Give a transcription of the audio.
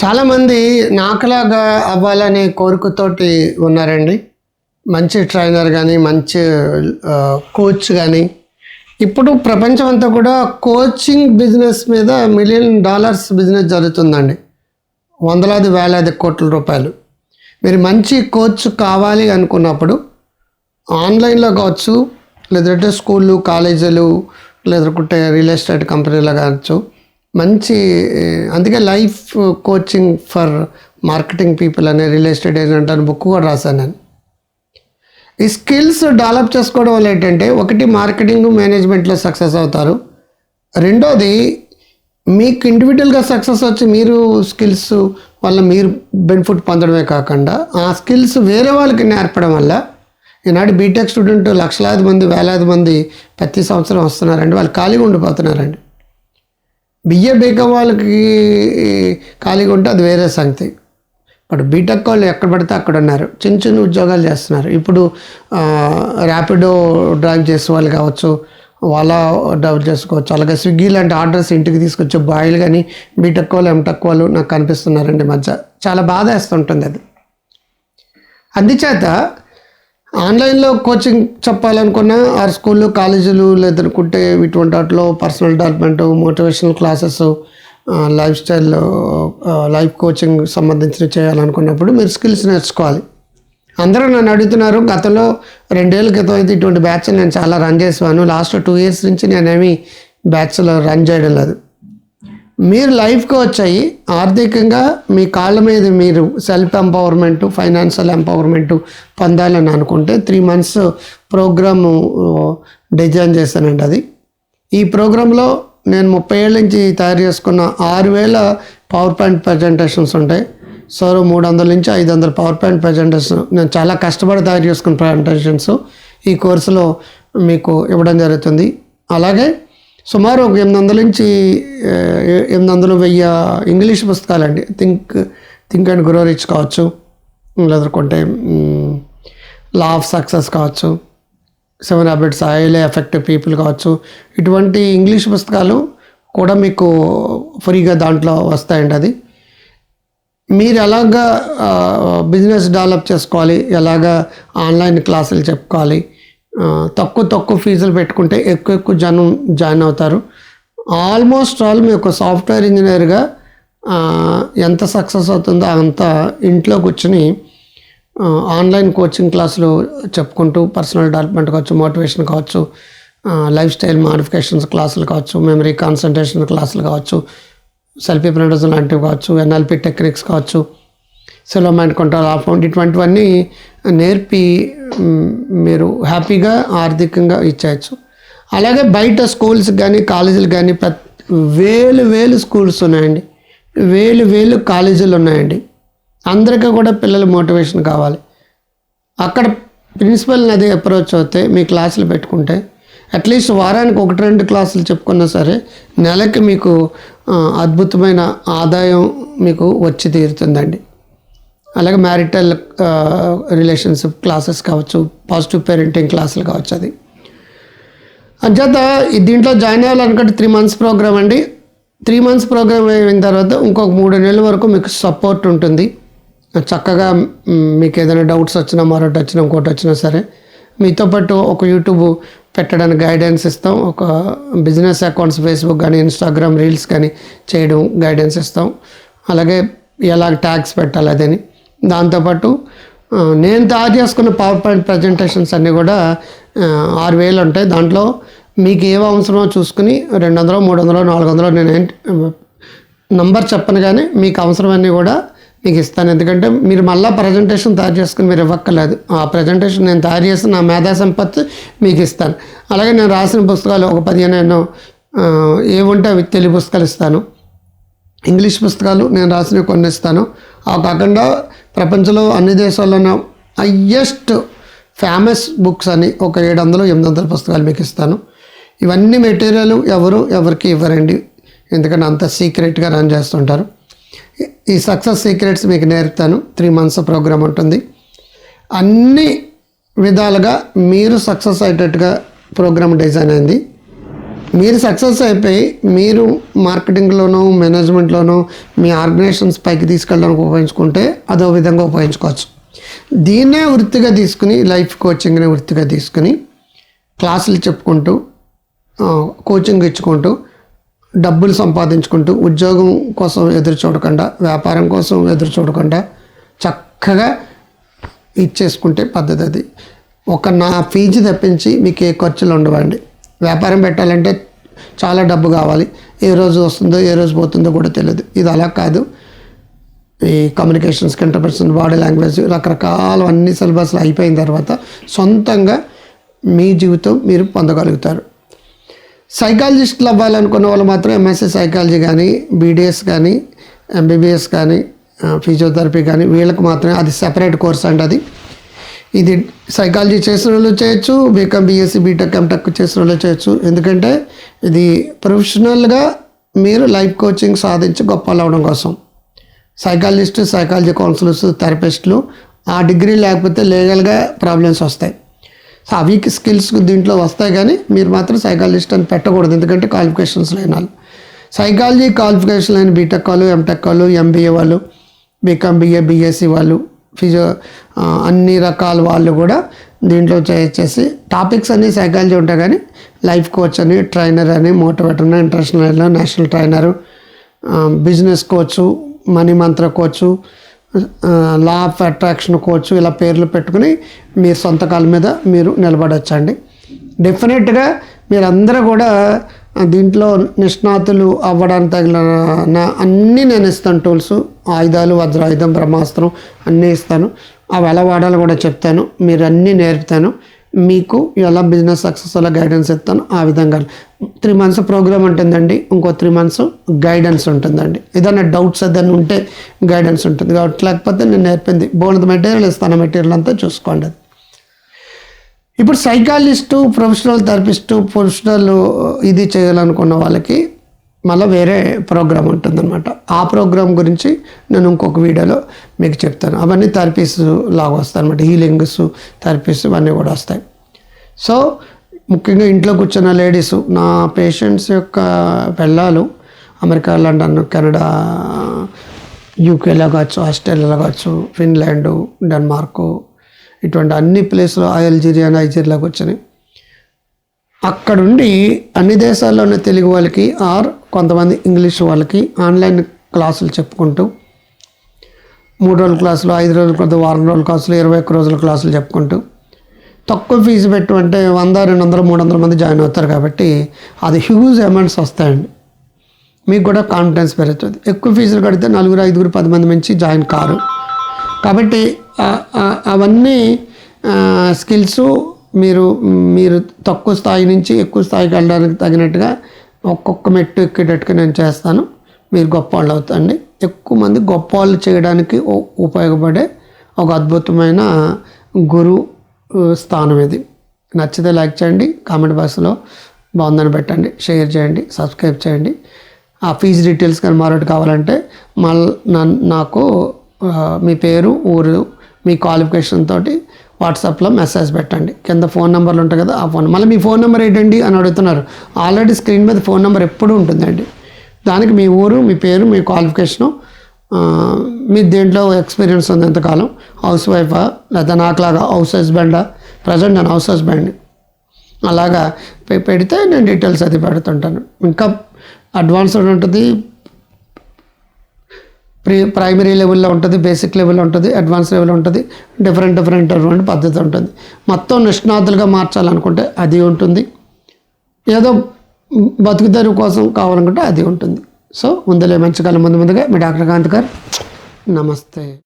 చాలామంది నాకులాగా అవ్వాలనే కోరికతోటి ఉన్నారండి. మంచి ట్రైనర్ కానీ మంచి కోచ్ కానీ ఇప్పుడు ప్రపంచం అంతా కూడా కోచింగ్ బిజినెస్ మీద మిలియన్ డాలర్స్ బిజినెస్ జరుగుతుందండి. వందలాది వేలాది కోట్ల రూపాయలు. మీరు మంచి కోచ్ కావాలి అనుకున్నప్పుడు ఆన్లైన్లో కావచ్చు లేదంటే స్కూళ్ళు కాలేజీలు లేదంటే రియల్ ఎస్టేట్ కంపెనీలో కావచ్చు మంచి అందుకే life coaching for marketing people అనే రియల్ ఎస్టేట్ ఏజెంట్ అని బుక్ కూడా రాశాను నేను. ఈ స్కిల్స్ డెవలప్ చేసుకోవడం వల్ల ఏంటంటే ఒకటి మార్కెటింగ్ మేనేజ్మెంట్లో సక్సెస్ అవుతారు. రెండోది మీకు ఇండివిజువల్గా సక్సెస్ వచ్చి మీరు స్కిల్స్ వల్ల మీరు బెనిఫిట్ పొందడమే కాకుండా ఆ స్కిల్స్ వేరే వాళ్ళకి నేర్పడం వల్ల ఈనాడు బీటెక్ స్టూడెంట్ లక్షలాది మంది వేలాది మంది ప్రతి సంవత్సరం వస్తున్నారండి. వాళ్ళు ఖాళీగా ఉండిపోతున్నారండి. బిఏ బీకం వాళ్ళకి ఖాళీగా ఉంటే అది వేరే సంగతి. ఇప్పుడు బీటెక్ వాళ్ళు ఎక్కడ పడితే అక్కడ ఉన్నారు. చిన్న చిన్న ఉద్యోగాలు చేస్తున్నారు. ఇప్పుడు ర్యాపిడో డ్రైవ్ చేసే వాళ్ళు కావచ్చు వాళ్ళ డబ్బులు చేసుకోవచ్చు అలాగే స్విగ్గీ లాంటి ఆర్డర్స్ ఇంటికి తీసుకొచ్చే బాయిలు కానీ బీటెక్ వాళ్ళు ఎంటెక్ వాళ్ళు నాకు కనిపిస్తున్నారండి మధ్య. చాలా బాధ వేస్తుంటుంది అది. అందుచేత ఆన్లైన్లో కోచింగ్ చెప్పాలనుకున్న ఆ స్కూళ్ళు కాలేజీలు లేదనుకుంటే ఇటువంటి వాటిలో personal development motivational classes life style life coaching సంబంధించిన చేయాలనుకున్నప్పుడు మీరు స్కిల్స్ నేర్చుకోవాలి. అందరూ నన్ను అడుగుతున్నారు గతంలో రెండేళ్ళ క్రితం అయితే ఇటువంటి బ్యాచ్ నేను చాలా రన్ చేసాను లాస్ట్ టూ ఇయర్స్ నుంచి నేనేమి బ్యాచ్లో రన్ చేయడం లేదు. మీరు లైఫ్కి వచ్చాయి ఆర్థికంగా మీ కాళ్ళ మీద మీరు సెల్ఫ్ ఎంపవర్మెంట్ ఫైనాన్షియల్ ఎంపవర్మెంట్ పొందాలని అనుకుంటే త్రీ మంత్స్ ప్రోగ్రాము డిజైన్ చేశానండి అది. ఈ ప్రోగ్రాంలో నేను ముప్పై ఏళ్ళ నుంచి తయారు చేసుకున్న ఆరు వేల పవర్ పాయింట్ ప్రజెంటేషన్స్ ఉంటాయి. సో మూడు వందల నుంచి ఐదు వందల పవర్ పాయింట్ ప్రజెంటేషన్ నేను చాలా కష్టపడి తయారు చేసుకున్న ప్రజెంటేషన్స్ ఈ కోర్సులో మీకు ఇవ్వడం జరుగుతుంది. అలాగే సుమారు ఒక ఎనిమిది వందల నుంచి ఎనిమిది వందలు వెయ్యి English పుస్తకాలండి. Think think and grow rich కావచ్చు లేదనుకుంటే లా ఆఫ్ సక్సెస్ కావచ్చు seven habits highly effective people కావచ్చు. ఇటువంటి ఇంగ్లీష్ పుస్తకాలు కూడా మీకు ఫ్రీగా దాంట్లో వస్తాయండి అది. మీరు ఎలాగ బిజినెస్ డెవలప్ చేసుకోవాలి ఎలాగా ఆన్లైన్ క్లాసులు చెప్పుకోవాలి తక్కువ తక్కువ ఫీజులు పెట్టుకుంటే ఎక్కువ ఎక్కువ జనం జాయిన్ అవుతారు. ఆల్మోస్ట్ ఆల్ మీ ఒక సాఫ్ట్వేర్ ఇంజనీర్గా ఎంత సక్సెస్ అవుతుందో అంత ఇంట్లో కూర్చుని ఆన్లైన్ కోచింగ్ క్లాసులు చెప్పుకుంటూ పర్సనల్ డెవలప్మెంట్ కావచ్చు మోటివేషన్ కావచ్చు లైఫ్ స్టైల్ మాడిఫికేషన్స్ క్లాసులు కావచ్చు మెమరీ కాన్సన్ట్రేషన్ క్లాసులు కావచ్చు సెల్ఫీ ప్రణోజం లాంటివి కావచ్చు ఎన్ఎల్పి టెక్నిక్స్ కావచ్చు సెలో మైండ్ కంట్రోల్ ఆఫ్ ఇటువంటివన్నీ నేర్పి మీరు హ్యాపీగా ఆర్థికంగా ఇచ్చేయచ్చు. అలాగే బయట స్కూల్స్ కానీ కాలేజీలు కానీ ప్రతి వేలు వేలు స్కూల్స్ ఉన్నాయండి. వేలు వేలు కాలేజీలు ఉన్నాయండి. అందరికీ కూడా పిల్లలు మోటివేషన్ కావాలి. అక్కడ ప్రిన్సిపల్ని అదే అప్రోచ్ అవుతే మీ క్లాసులు పెట్టుకుంటే అట్లీస్ట్ వారానికి ఒకటి రెండు క్లాసులు చెప్పుకున్నా సరే నెలకి మీకు అద్భుతమైన ఆదాయం మీకు వచ్చి తీరుతుందండి. అలాగే మ్యారిటల్ రిలేషన్షిప్ క్లాసెస్ కావచ్చు పాజిటివ్ పేరెంటింగ్ క్లాసులు కావచ్చు అది. అంచేత దీంట్లో జాయిన్ అవ్వాలనుకుంటే త్రీ మంత్స్ ప్రోగ్రామ్ అండి. త్రీ మంత్స్ ప్రోగ్రామ్ అయిన తర్వాత ఇంకొక మూడు నెలల వరకు మీకు సపోర్ట్ ఉంటుంది. చక్కగా మీకు ఏదైనా డౌట్స్ వచ్చినా మరొకటి వచ్చినా ఇంకోటి వచ్చినా సరే మీతో పాటు ఒక యూట్యూబ్ పెట్టడానికి గైడెన్స్ ఇస్తాం. ఒక బిజినెస్ అకౌంట్స్ ఫేస్బుక్ కానీ ఇన్స్టాగ్రామ్ రీల్స్ కానీ చేయడం గైడెన్స్ ఇస్తాం. అలాగే ఎలా ట్యాగ్స్ పెట్టాలి అదని. దాంతోపాటు నేను తయారు చేసుకున్న పవర్ పాయింట్ ప్రజెంటేషన్స్ అన్నీ కూడా ఆరు వేలు ఉంటాయి. దాంట్లో మీకు ఏం అవసరమో చూసుకుని రెండు వందలు మూడు వందలు నాలుగు వందలు నేను ఏంటి నంబర్ చెప్పను కానీ మీకు అవసరమన్నీ కూడా మీకు ఇస్తాను. ఎందుకంటే మీరు మళ్ళీ ప్రజెంటేషన్ తయారు చేసుకుని మీరు ఇవ్వక్కర్లేదు. ఆ ప్రజెంటేషన్ నేను తయారు చేసిన నా మేధా సంపత్తి మీకు ఇస్తాను. అలాగే నేను రాసిన పుస్తకాలు ఒక పదిహేను నేను ఏముంటే అవి తెలుగు పుస్తకాలు ఇస్తాను. ఇంగ్లీష్ పుస్తకాలు నేను రాసినవి కొన్ని ఇస్తాను. అవి కాకుండా ప్రపంచంలో అన్ని దేశాల్లోనూ హయ్యెస్ట్ ఫేమస్ బుక్స్ అని ఒక ఏడు వందలు ఎనిమిది వందల పుస్తకాలు మీకు ఇస్తాను. ఇవన్నీ మెటీరియల్ ఎవరు ఎవరికి ఇవ్వరండి. ఎందుకంటే అంత సీక్రెట్గా రన్ చేస్తుంటారు. ఈ- ఈ సక్సెస్ సీక్రెట్స్ మీకు నేర్పుతాను. త్రీ మంత్స్ ప్రోగ్రామ్ ఉంటుంది. అన్ని విధాలుగా మీరు సక్సెస్ అయ్యేటట్టుగా ప్రోగ్రామ్ డిజైన్ అయింది. మీరు సక్సెస్ అయిపోయి మీరు మార్కెటింగ్లోనూ మేనేజ్మెంట్లోనూ మీ ఆర్గనైజేషన్స్ పైకి తీసుకెళ్ళడానికి ఉపయోగించుకుంటే అదో విధంగా ఉపయోగించుకోవచ్చు. దీన్నే వృత్తిగా తీసుకుని లైఫ్ కోచింగ్ని వృత్తిగా తీసుకుని క్లాసులు చెప్పుకుంటూ కోచింగ్ ఇచ్చుకుంటూ డబ్బులు సంపాదించుకుంటూ ఉద్యోగం కోసం ఎదురు చూడకుండా వ్యాపారం కోసం ఎదురు చూడకుండా చక్కగా ఇచ్చేసుకుంటే పద్ధతి అది. ఒక నా ఫీజు తెప్పించి మీకు ఏ ఖర్చులు ఉండవండి. వ్యాపారం పెట్టాలంటే చాలా డబ్బు కావాలి. ఏ రోజు వస్తుందో ఏ రోజు పోతుందో కూడా తెలియదు. ఇది అలా కాదు. ఈ కమ్యూనికేషన్స్ ఇంటర్ప్రెషన్ బాడీ లాంగ్వేజ్ రకరకాల అన్ని సిలబస్లు అయిపోయిన తర్వాత సొంతంగా మీ జీవితం మీరు పొందగలుగుతారు. సైకాలజిస్టులు అవ్వాలనుకున్న వాళ్ళు మాత్రం ఎంఎస్సీ సైకాలజీ కానీ బీడిఎస్ కానీ ఎంబీబీఎస్ కానీ ఫిజియోథెరపీ కానీ వీళ్ళకి మాత్రమే అది సెపరేట్ కోర్స్ అండి అది. ఇది సైకాలజీ చేసిన వాళ్ళు చేయొచ్చు బీకామ్ బీఎస్సీ బీటెక్ ఎంటెక్ చేసిన వాళ్ళు చేయొచ్చు. ఎందుకంటే ఇది ప్రొఫెషనల్గా మీరు లైఫ్ కోచింగ్ సాధించి గొప్ప అవడం కోసం. సైకాలజిస్ట్ సైకాలజీ కౌన్సిలర్స్ థెరపిస్టులు ఆ డిగ్రీ లేకపోతే లీగల్గా ప్రాబ్లమ్స్ వస్తాయి. సో అవి స్కిల్స్ దీంట్లో వస్తాయి కానీ మీరు మాత్రం సైకాలజిస్ట్ అని పెట్టకూడదు. ఎందుకంటే క్వాలిఫికేషన్స్ లేని వాళ్ళు. సైకాలజీ క్వాలిఫికేషన్ లేని బీటెక్ వాళ్ళు ఎంటెక్ వాళ్ళు ఎంబీఏ వాళ్ళు బీకామ్ బీఏ బీఎస్సీ వాళ్ళు ఫిజియో అన్ని రకాల వాళ్ళు కూడా దీంట్లో చేసేసి టాపిక్స్ అన్ని సైకాలజీ ఉంటాయి కానీ లైఫ్ కోచ్ అని ట్రైనర్ అని motivator international national trainer business coach money mantra coach law of attraction coach ఇలా పేర్లు పెట్టుకుని మీ సొంత కాళ్ళ మీద మీరు నిలబడొచ్చండి. డెఫినెట్గా మీరందరూ కూడా దీంట్లో నిష్ణాతులు అవ్వడానికి తగిన నా- అన్నీ నేను ఇస్తాను టూల్స్ ఆయుధాలు వజ్రాయుధం బ్రహ్మాస్త్రం అన్నీ ఇస్తాను. అవి ఎలా వాడాలో కూడా చెప్తాను. మీరు అన్నీ నేర్పుతాను. మీకు ఎలా బిజినెస్ సక్సెస్ అలా గైడెన్స్ ఇస్తాను ఆ విధంగా. త్రీ మంత్స్ ప్రోగ్రామ్ ఉంటుందండి. ఇంకో త్రీ మంత్స్ గైడెన్స్ ఉంటుందండి. ఏదైనా డౌట్స్ ఏదైనా ఉంటే గైడెన్స్ ఉంటుంది. కాబట్టి లేకపోతే నేను నేర్పింది. బోనది మెటీరియల్ ఇస్తాను. మెటీరియల్ అంతా చూసుకోండి అది. ఇప్పుడు సైకాలజిస్టు ప్రొఫెషనల్ థెరపిస్టు ప్రొఫెషనల్ ఇది చేయాలనుకున్న వాళ్ళకి మళ్ళీ వేరే ప్రోగ్రామ్ ఉంటుందన్నమాట. ఆ ప్రోగ్రామ్ గురించి నేను ఇంకొక వీడియోలో మీకు చెప్తాను. అవన్నీ థెరపీస్ లాగా వస్తాయి అనమాట హీలింగ్స్ థెరపీస్ ఇవన్నీ కూడా వస్తాయి. సో ముఖ్యంగా ఇంట్లో కూర్చున్న లేడీస్ నా పేషెంట్స్ యొక్క పెళ్ళాలు అమెరికా లండన్ కెనడా యూకేలో కావచ్చు ఆస్ట్రేలియాలో కావచ్చు ఫిన్లాండ్ డెన్మార్కు ఇటువంటి అన్ని ప్లేస్లో అల్జీరియా నైజీరియాకి వచ్చినాయి అక్కడుండి అన్ని దేశాల్లోనే తెలుగు వాళ్ళకి ఆర్ కొంతమంది ఇంగ్లీష్ వాళ్ళకి ఆన్లైన్ క్లాసులు చెప్పుకుంటూ మూడు రోజుల క్లాసులు ఐదు రోజుల క్లాసులు వారం రోజుల క్లాసులు ఇరవై ఒక్క రోజుల క్లాసులు చెప్పుకుంటూ తక్కువ ఫీజు పెట్టు అంటే వంద రెండు వందలు మూడు వందల మంది జాయిన్ అవుతారు కాబట్టి అది హ్యూజ్ అమౌంట్స్ వస్తాయండి. మీకు కూడా కాన్ఫిడెన్స్ పెరుగుతుంది. ఎక్కువ ఫీజులు కడితే నలుగురు ఐదుగురు పది మంది నుంచి జాయిన్ కారు. కాబట్టి అవన్నీ స్కిల్స్ మీరు మీరు తక్కువ స్థాయి నుంచి ఎక్కువ స్థాయికి వెళ్ళడానికి తగినట్టుగా ఒక్కొక్క మెట్టు ఎక్కేటట్టుగా నేను చేస్తాను. మీరు గొప్ప వాళ్ళు అవుతాండి. ఎక్కువ మంది గొప్ప వాళ్ళు చేయడానికి ఉపయోగపడే ఒక అద్భుతమైన గురు స్థానం ఇది. నచ్చితే లైక్ చేయండి కామెంట్ బాక్స్లో బాగుందని పెట్టండి షేర్ చేయండి సబ్స్క్రైబ్ చేయండి. ఆ ఫీజు డీటెయిల్స్ కానీ మరొకటి కావాలంటే మళ్ళీ నాకు మీ పేరు ఊరు మీ క్వాలిఫికేషన్ తోటి వాట్సాప్లో మెసేజ్ పెట్టండి. కింద ఫోన్ నెంబర్లు ఉంటాయి కదా ఆ ఫోన్ మళ్ళీ మీ ఫోన్ నెంబర్ ఏంటండి అని అడుగుతున్నారు. ఆల్రెడీ స్క్రీన్ మీద ఫోన్ నెంబర్ ఎప్పుడూ ఉంటుందండి. దానికి మీ ఊరు మీ పేరు మీ క్వాలిఫికేషను మీ దేంట్లో ఎక్స్పీరియన్స్ ఉంది ఎంతకాలం హౌస్ వైఫా లేదా నాకులాగా హౌస్ హస్బెండా ప్రజెంట్ నేను హౌస్ హస్బెండ్ అలాగా పెడితే నేను డీటెయిల్స్ అది పెడుతుంటాను. ఇంకా అడ్వాన్స్డ్ ఉంటుంది ప్రీ ప్రైమరీ లెవెల్లో ఉంటుంది బేసిక్ లెవెల్లో ఉంటుంది అడ్వాన్స్ లెవెల్ ఉంటుంది డిఫరెంట్ డిఫరెంట్ అటువంటి పద్ధతి ఉంటుంది. మొత్తం నిష్ణాతులుగా మార్చాలనుకుంటే అది ఉంటుంది. ఏదో బతుకుదెరువు కోసం కావాలనుకుంటే అది ఉంటుంది. సో ముందులే మంచి కాలం ముందు ముందుగా మీ డాక్టర్ కాంత్ గారు. నమస్తే.